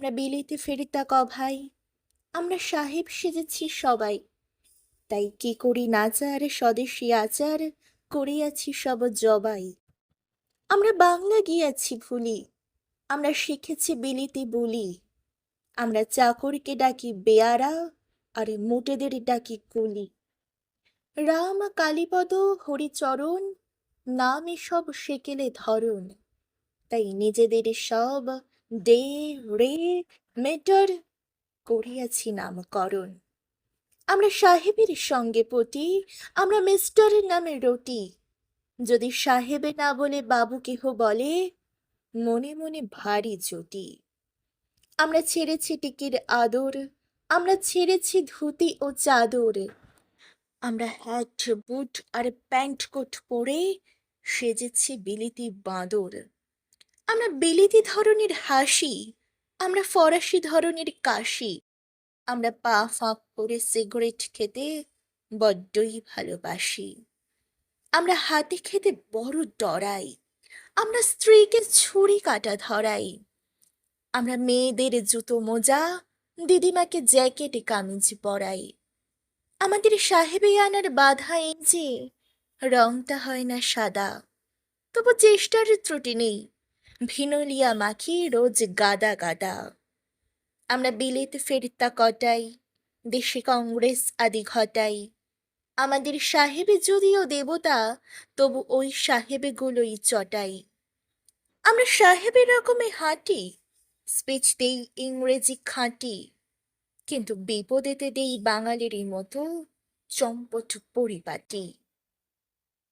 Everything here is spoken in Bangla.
আমরা বিলিতে ফেরিতা ক ভাই? আমরা সাহেব সেজেছি সবাই। তাই কি করি নাচার স্বদেশী আচার করিয়াছি সব জবাই। আমরা বাংলা গিয়াছি ভুলি, আমরা শিখেছি বিলিতি বলি। আমরা চাকরকে ডাকি বেয়ারা আর মোটেদের ডাকি কুলি। রাম কালীপদ হরিচরণ, নাম এসব সেকেলে ধরন তাই নিজেদের সব ডে রে মেটার করিয়াছি নামকরণ। আমরা সাহেবের সঙ্গে পটি, আমরা মিস্টারের নামে রটি। যদি সাহেবে না বলে বাবু কেহ বলে, মনে মনে ভারী জটি। আমরা ছেড়েছি টিকির আদর, আমরা ছেড়েছি ধুতি ও চাদর। আমরা হ্যাট, বুট আর প্যান্ট কোট পরে সেজেছি বিলিতি বাঁদর। আমরা বিলিতি ধরনের হাসি, আমরা ফরাসি ধরনের কাশি, আমরা পা ফাঁক করে সিগারেট খেতে বড্ডই ভালোবাসি। আমরা হাতে খেতে বড় ডরাই, আমরা স্ত্রীকে ছুরি কাটা ধরাই, আমরা মেয়েদের জুতো মোজা, দিদিমাকে জ্যাকেট, কামিজ পরাই। আমাদের সাহেবে আনার বাধা এই যে, রংটা হয় না সাদা, তবু চেষ্টার ত্রুটি নেই। ভিনোলিয়া মাখি রোজ গাদা গাদা আমরা বিলেত ফেরতা কটাই, দেশে কংগ্রেস আদি ঘটাই। আমাদের সাহেবে যদিও দেবতা, তবু ওই সাহেবেগুলোই চটাই। আমরা সাহেবের রকমে হাঁটি, স্পিচ দেই ইংরেজি খাঁটি, কিন্তু বিপদেতে দেই বাঙালিরই মতো চম্পট পরিপাটি।